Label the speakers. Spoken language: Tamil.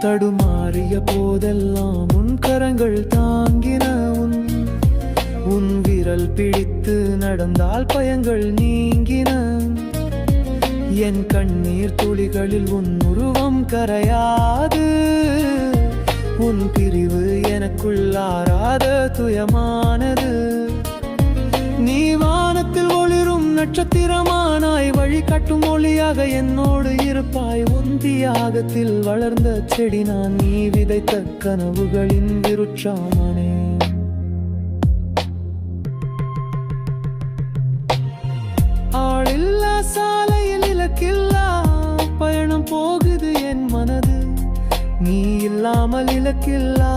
Speaker 1: தடுமாறிய போதெல்லாம் உன் கரங்கள் தாங்கின உன். உன் விரல் பிடித்து நடந்தால் பயங்கள் நீங்கின. என் கண்ணீர் துளிகளில் உன் உருவம் கரையாது. உன் பிரிவு எனக்குள்ளாராத துயமானது. நீ வானத்தில் ஒளிரும் நட்சத்திரமா வழிகாட்டும் ஒளியாக என்னோடு இருப்பாய். ஒந்தியாகத்தில் வளர்ந்த செடி நான் நீ விதைத்த கனவுகளின் விருட்சாமனே. ஆளில்லா சாலையில் இலக்கில்லா பயணம் போகுது என் மனது. நீ இல்லாமல் இலக்கில்லா